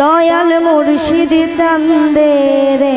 দয়াল মুর্শিদ চান্দে রে।